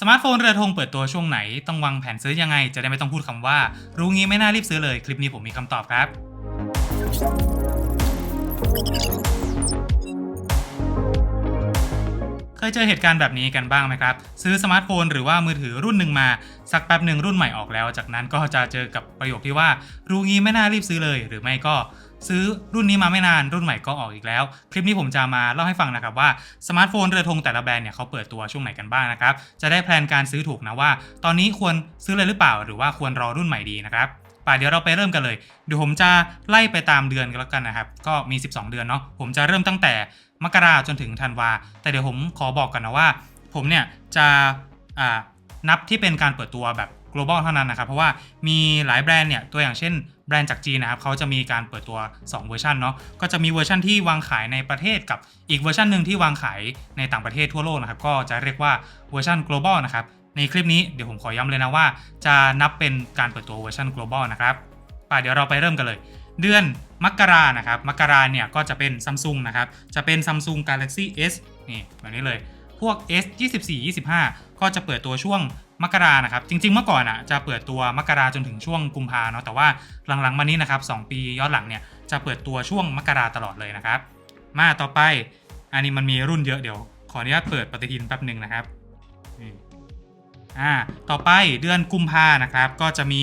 สมาร์ทโฟนเรือธงเปิดตัวช่วงไหน ต้องวางแผนซื้อยังไง จะได้ไม่ต้องพูดคำว่า รู้งี้ไม่น่ารีบซื้อเลย คลิปนี้ผมมีคำตอบครับ เคยเจอเหตุการณ์แบบนี้กันบ้างไหมครับ ซื้อสมาร์ทโฟนหรือว่ามือถือรุ่นหนึ่งมา สักแป๊บหนึ่งรุ่นใหม่ออกแล้ว จากนั้นก็จะเจอกับประโยคที่ว่า รู้งี้ไม่น่ารีบซื้อเลย หรือไม่ก็ซื้อรุ่นนี้มาไม่นานรุ่นใหม่ก็ออกอีกแล้ว คลิปนี้ผมจะมาเล่าให้ฟังนะครับว่าสมาร์ทโฟนเรือธงแต่ละแบรนด์เนี่ยเขาเปิดตัวช่วงไหนกันบ้างนะครับจะได้แพลนการซื้อถูกนะว่า ตอนนี้ควรซื้อเลยหรือเปล่า หรือว่าควรรอรุ่นใหม่ดีนะครับ ป่าเดี๋ยวเราไปเริ่มกันเลยเดี๋ยวผมจะไล่ไปตามเดือนกันแล้วกันนะครับ ก็มี 12 เดือนเนาะผมจะเริ่มตั้งแต่มกราจนถึงธันวา แต่เดี๋ยวผมขอบอกกันนะว่า ผมเนี่ยจะอ่านับที่เป็นการเปิดตัวแบบ global เท่านั้นนะครับ เพราะว่ามีหลายแบรนด์เนี่ยตัวอย่างเช่นแบรนด์จากจีนนะครับเขาจะมีการเปิดตัว 2 เวอร์ชันเนาะก็จะมีเวอร์ชันที่วางขายในประเทศกับอีกเวอร์ชันหนึ่งที่วางขายในต่างประเทศทั่วโลกนะครับก็จะเรียกว่าเวอร์ชัน global นะครับ ในคลิปนี้เดี๋ยวผมขอย้ำเลยนะว่า จะนับเป็นการเปิดตัวเวอร์ชัน global นะครับป่ะเดี๋ยวเราไปเริ่มกันเลย เดือนมกรานะครับ มกราเนี่ยก็จะเป็น Samsung นะครับ จะเป็น Samsung Galaxy S นี่แบบนี้เลย พวก S 24 25 ก็จะเปิดตัวช่วงมกรานะครับ จริง ๆ เมื่อก่อนอะจะเปิดตัวมกราจนถึงช่วงกุมภาเนาะ แต่ว่าหลังๆ มานี้นะครับ 2 ปีย้อนหลังเนี่ยจะเปิดตัวช่วงมกราตลอดเลยนะครับ มาต่อไป อันนี้มันมีรุ่นเยอะเดี๋ยว ขออนุญาตเปิดปฏิทินแป๊บหนึ่งนะครับ อ่าต่อไปเดือนกุมภานะครับก็จะมี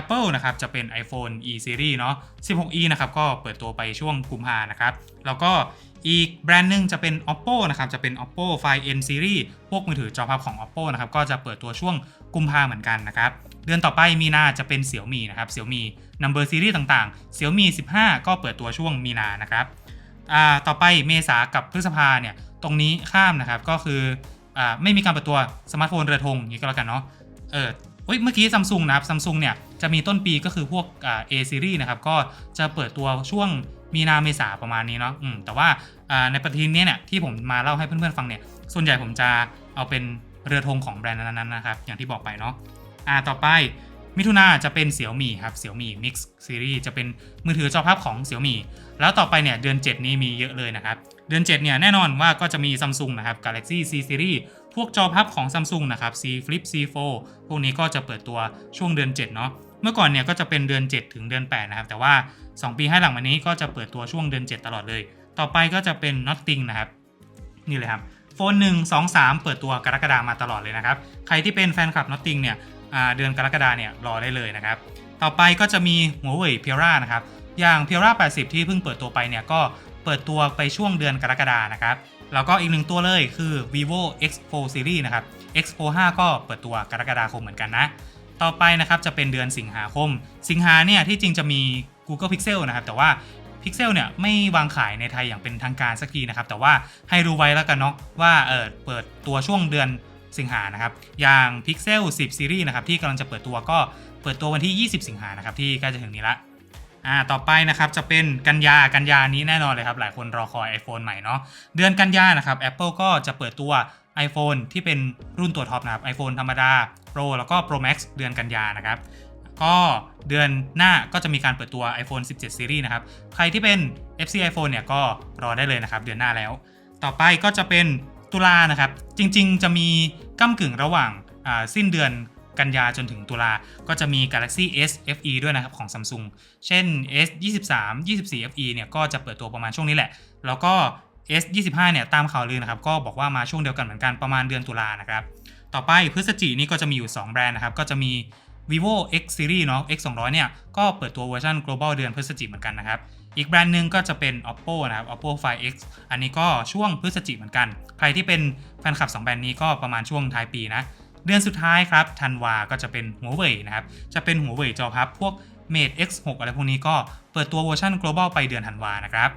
Apple นะครับจะเป็น iPhone E Series เนาะ 16e นะครับก็เปิดตัวไปช่วงกุมภานะครับแล้วก็อีกแบรนด์หนึ่งจะเป็น Oppo นะครับจะเป็น Oppo Find N Series พวกมือถือจอพับของ Oppo นะครับก็จะเปิดตัวช่วงกุมภาเหมือนกันนะครับเดือนต่อไปมีนาจะเป็น Xiaomi นะครับ Xiaomi Number Series ต่างๆ Xiaomi 15 ก็เปิดตัวช่วงมีนานะครับอ่าต่อไปเมษากับพฤษภาเนี่ยตรงนี้ข้ามนะครับก็คือ อ่าไม่มีการเปิดตัวสมาร์ทโฟนเรือธงอย่างนี้ก็แล้วกันเนาะเออเฮ้ยเมื่อกี้ซัมซุงนะครับซัมซุงเนี่ยจะมีต้นปีก็คือพวกอ่า A series นะครับก็จะเปิดตัวช่วงมีนาเมษาประมาณนี้เนาะอืมแต่ว่าอ่าในปฏิทินนี้เนี่ยที่ผมมาเล่าให้เพื่อนๆฟังเนี่ยส่วนใหญ่ผมจะเอาเป็นเรือธงของแบรนด์นั้นๆนะครับอย่างที่บอกไปเนาะอ่าต่อไป มิถุนาจะเป็นเสี่ยวมี่ครับเสี่ยวมี่ Mix Series จะเป็นมือถือจอพับของเสี่ยวมี่แล้วต่อไปเนี่ยเดือน 7 นี้มีเยอะเลยนะครับ เดือน 7 เนี่ยแน่นอนว่าก็จะมี Samsung นะครับ Galaxy C Series พวกจอพับของ Samsung นะครับ C Flip C4 พวกนี้ก็จะเปิดตัวช่วงเดือน 7 เนาะเมื่อก่อนเนี่ยก็จะเป็นเดือน 7 ถึงเดือน 8 นะครับ แต่ว่า 2 ปีให้หลังมานี้ก็จะเปิดตัวช่วงเดือน 7 ตลอดเลย ต่อไปก็จะเป็น Nothing นะครับ นี่เลยครับโฟน1 2 3 เปิดตัวกรกฎามาตลอดเลยนะครับ ใครที่เป็นแฟนคลับ Nothing เนี่ย เดือนกรกฎาเนี่ยรอได้เลยนะครับ ต่อไปก็จะมีหัวเว่ยเพียร่านะครับ อย่างเพียร่า80 ที่เพิ่งเปิดตัวไปเนี่ยก็เปิดตัวไปช่วงเดือนกรกฎานะครับ แล้วก็อีกหนึ่งตัวเลยคือ vivo X4 series นะครับ X4 5 ก็เปิดตัวกรกฎาคมเหมือนกันนะ ต่อไปนะครับจะเป็นเดือนสิงหาคม สิงหาเนี่ยที่จริงจะมี Google Pixel นะครับ แต่ว่า Pixel เนี่ยไม่วางขายในไทยอย่างเป็นทางการสักทีนะครับ แต่ว่าให้รู้ไว้แล้วกันเนาะว่าเออเปิดตัวช่วงเดือน สิงหานะครับ อย่าง Pixel 10 Series นะครับ ที่กำลังจะเปิดตัวก็เปิดตัววันที่ 20 สิงหานะครับ ที่ใกล้จะถึงนี้ละอ่าต่อไปนะครับจะเป็นกันยากันยานี้แน่นอนเลยครับ หลายคนรอคอย iPhone ใหม่เนาะเดือนกันยานะครับ Apple ก็จะเปิดตัว iPhone ที่เป็นรุ่นตัวท็อปนะครับ iPhone ธรรมดา Pro แล้วก็ Pro Max เดือนกันยานะครับก็เดือนหน้าก็จะมีการเปิดตัว iPhone 17 Series นะครับ ใครที่เป็น FC iPhone เนี่ยก็รอได้เลยนะครับ เดือนหน้าแล้ว ต่อไปก็จะเป็น ตุลานะครับ จริงๆ จะมีก้ากึ่งระหว่างสิ้นเดือนกันยาจนถึงตุลา ก็จะมี Galaxy S FE ด้วยนะครับของ Samsung เช่น S 23 24 FE เนี่ยก็จะเปิดตัวประมาณช่วงนี้แหละ แล้วก็ S 25เนี่ยตามข่าวลือนะครับ ก็บอกว่ามาช่วงเดียวกันเหมือนกันประมาณเดือนตุลานะครับ ต่อไปพฤศจินี่ก็จะมีอยู่ 2 แบรนด์นะครับ ก็จะมี vivo X series เนาะ X 200เนี่ยก็เปิดตัวเวอร์ชัน global เดือนพฤศจิเหมือนกันนะครับ อีกแบรนด์หนึ่งก็จะเป็น oppo นะครับ oppo find x อันนี้ก็ช่วงพฤศจิกเหมือนกัน ใครที่เป็นแฟนคลับ 2 แบรนด์นี้ก็ประมาณช่วงท้ายปีนะ เดือนสุดท้ายครับธันวาก็จะเป็นหัวเว่ยนะครับ จะเป็นหัวเว่ยจอพับ พวก Mate X6 อะไรพวกนี้ก็เปิดตัวเวอร์ชัน global ไปเดือนธันวานะครับ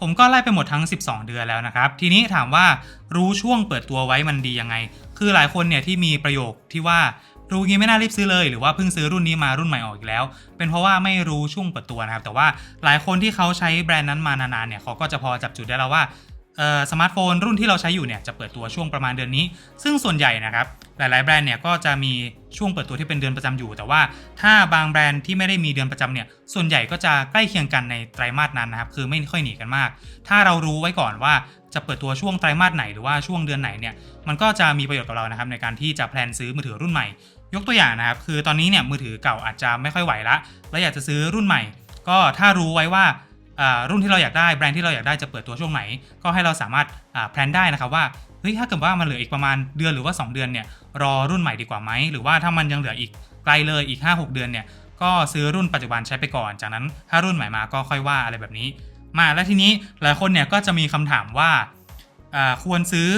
ผมก็ไล่ไปหมดทั้ง 12 เดือนแล้วนะครับ ทีนี้ถามว่ารู้ช่วงเปิดตัวไว้มันดียังไง คือหลายคนเนี่ยที่มีประโยคที่ว่า รู้งี้ไม่น่ารีบซื้อเลยหรือว่าเพิ่งซื้อรุ่นนี้มารุ่นใหม่ออกอีกแล้ว เป็นเพราะว่าไม่รู้ช่วงเปิดตัวนะครับ แต่ว่าหลายคนที่เขาใช้แบรนด์นั้นมานานๆเนี่ยเขาก็จะพอจับจุดได้แล้วว่าสมาร์ทโฟนรุ่นที่เราใช้อยู่เนี่ยจะเปิดตัวช่วงประมาณเดือนนี้ ซึ่งส่วนใหญ่นะครับหลาย ๆ แบรนด์เนี่ยก็จะมีช่วงเปิดตัวที่เป็นเดือนประจำอยู่ แต่ว่าถ้าบางแบรนด์ที่ไม่ได้มีเดือนประจำเนี่ยส่วนใหญ่ก็จะใกล้เคียงกันในไตรมาสนั้นนะครับคือไม่ค่อยหนีกันมาก ถ้าเรารู้ไว้ก่อนว่าจะเปิดตัวช่วงไตรมาสไหนหรือว่าช่วงเดือนไหนเนี่ยมันก็จะมีประโยชน์กับเรานะครับในการที่จะแพลนซื้อมือถือรุ่นใหม่ ยกตัวอย่างนะครับ คือตอนนี้เนี่ยมือถือเก่าอาจจะไม่ค่อยไหวละแล้วอยากจะซื้อรุ่นใหม่ ก็ถ้ารู้ไว้ว่ารุ่นที่เราอยากได้แบรนด์ที่เราอยากได้จะเปิดตัวช่วงไหน ก็ให้เราสามารถแพลนได้นะครับว่าเฮ้ยถ้าเกิดว่ามันเหลืออีกประมาณเดือนหรือว่า 2 เดือนเนี่ยรอรุ่นใหม่ดีกว่าไหมหรือว่าถ้ามันยังเหลืออีกไกลเลยอีก 5-6 เดือนเนี่ยก็ซื้อรุ่นปัจจุบันใช้ไปก่อน จากนั้นถ้ารุ่นใหม่มาก็ค่อยว่าอะไรแบบนี้ มาแล้วทีนี้หลายคนเนี่ยก็จะมีคำถามว่าอ่าควรซื้อ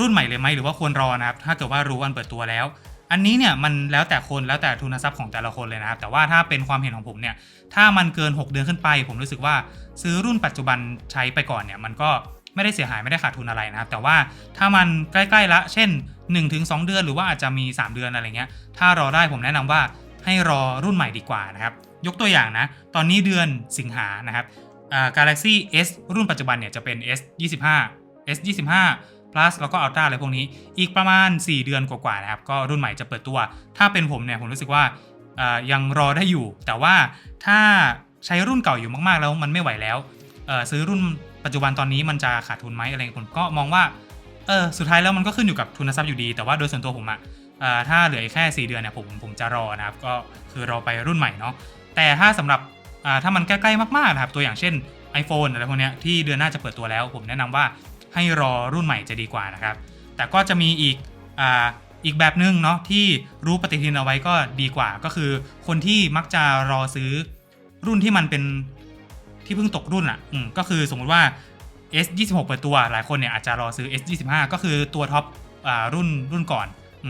รุ่นใหม่เลยไหมหรือว่าควรรอนะครับถ้าเกิดว่ารู้วันเปิดตัวแล้ว อันนี้เนี่ยมันแล้วแต่คนแล้วแต่ทุนทรัพย์ของแต่ละคนเลยนะครับ แต่ว่าถ้าเป็นความเห็นของผมเนี่ยถ้ามันเกิน 6 เดือนขึ้นไป ผมรู้สึกว่าซื้อรุ่นปัจจุบันใช้ไปก่อนเนี่ยมันก็ไม่ได้เสียหายไม่ได้ขาดทุนอะไรนะครับ แต่ว่าถ้ามันใกล้ๆละ เช่น 1-2 เดือนหรือว่าอาจจะมี 3 เดือนอะไรเงี้ยถ้ารอได้ผมแนะนำว่าให้รอรุ่นใหม่ดีกว่านะครับยกตัวอย่างนะ ตอนนี้เดือนสิงหานะครับอ่า Galaxy S รุ่นปัจจุบันเนี่ยจะเป็น S 25 S 25 plus แล้วก็ Ultra อะไรพวกนี้ อีกประมาณ 4 เดือนกว่าๆนะครับ ก็รุ่นใหม่จะเปิดตัว ถ้าเป็นผมเนี่ยผมรู้สึกว่ายังรอได้อยู่ แต่ว่าถ้าใช้รุ่นเก่าอยู่มากๆแล้วมันไม่ไหวแล้ว ซื้อรุ่นปัจจุบันตอนนี้มันจะขาดทุนไหมอะไรผมก็มองว่าเออสุดท้ายแล้วมันก็ขึ้นอยู่กับทุนทรัพย์อยู่ดี แต่ว่าโดยส่วนตัวผมอะเอ่อถ้าเหลือแค่ 4 เดือนเนี่ยผมผมจะรอนะครับ ก็คือรอไปรุ่นใหม่เนาะแต่ถ้าสำหรับถ้ามันใกล้ๆมากๆนะครับตัวอย่างเช่น iPhone อะไรพวกเนี้ยที่เดือนหน้าจะเปิดตัวแล้ว ผมแนะนำว่า ให้รอรุ่นใหม่จะดีกว่านะครับ แต่ก็จะมีอีกออีกแบบหนึ่งเนาะที่รู้ปฏิทินเอาไว้ก็ดีกว่า ก็คือคนที่มักจะรอซื้อรุ่นที่มันเป็นที่เพิ่งตกรุ่นอะ่ะอืมก็คือสมมุติว่า S 26 เปิดตัวหลายคนเนี่ยอาจจะรอซื้อ S 25 ก็คือตัวท็อปอรุ่นรุ่นก่อน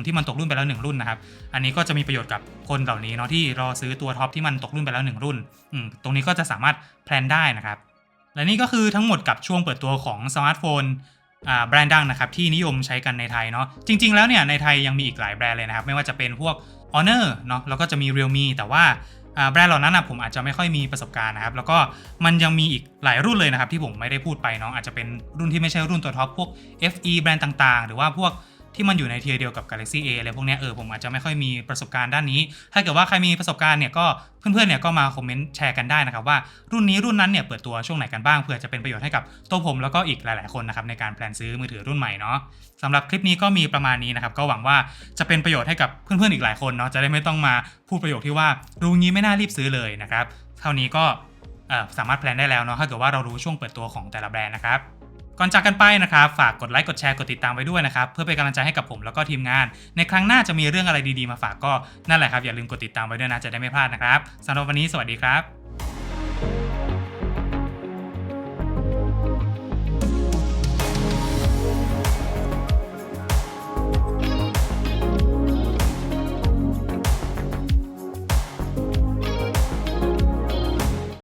ที่มันตกรุ่นไปแล้วหนึ่งรุ่นนะครับ อันนี้ก็จะมีประโยชน์กับคนเหล่านี้เนาะที่รอซื้อตัวท็อปที่มันตกรุ่นไปแล้ว 1 รุ่นอืมตรงนี้ก็จะสามารถแพลนได้นะครับ และนี่ก็คือทั้งหมดกับช่วงเปิดตัวของสมาร์ทโฟนแบรนด์ดังนะครับที่นิยมใช้กันในไทยเนาะจริง ๆ แล้วเนี่ยในไทยยังมีอีกหลายแบรนด์เลยนะครับ ไม่ว่าจะเป็นพวก Honor เนาะแล้วก็จะมี Realme แต่ว่าอ่าแบรนด์เหล่านั้นนะผมอาจจะไม่ค่อยมีประสบการณ์นะครับ แล้วก็มันยังมีอีกหลายรุ่นเลยนะครับที่ผมไม่ได้พูดไปเนาะอาจจะเป็นรุ่นที่ไม่ใช่รุ่นตัวท็อปพวก FE แบรนด์ต่างๆ หรือว่าพวก ที่มันอยู่ในเทียร์เดียวกับ Galaxy A อะไรพวกนี้เออผมอาจจะไม่ค่อยมีประสบการณ์ด้านนี้ ถ้าเกิดว่าใครมีประสบการณ์เนี่ยก็เพื่อนๆเนี่ยก็มาคอมเมนต์แชร์กันได้นะครับว่ารุ่นนี้รุ่นนั้นเนี่ยเปิดตัวช่วงไหนกันบ้างเผื่อจะเป็นประโยชน์ให้กับตัวผมแล้วก็อีกหลาย ๆคนนะครับในการแพลนซื้อมือถือรุ่นใหม่เนาะสำหรับคลิปนี้ก็มีประมาณนี้นะครับก็หวังว่าจะเป็นประโยชน์ให้กับเพื่อนๆอีกหลายคนเนาะจะได้ไม่ต้องมาพูดประโยคที่ว่ารู้งี้ไม่น่ารีบซื้อเลยนะครับเท่านี้ก็สามารถแพลนได้แล้วเนาะถ้าเกิดว่าเรารู้ช่วงเปิดตัวของแต่ละแบรนด์นะครับ ก่อนจากกันไปนะครับ ฝากกดไลค์กดแชร์กดติดตามไว้ด้วยนะครับ เพื่อเป็นกำลังใจให้กับผมแล้วก็ทีมงาน ในครั้งหน้าจะมีเรื่องอะไรดีๆมาฝากก็นั่นแหละครับอย่าลืมกดติดตามไว้ด้วยนะจะได้ไม่พลาดนะครับสำหรับวันนี้สวัสดีครับ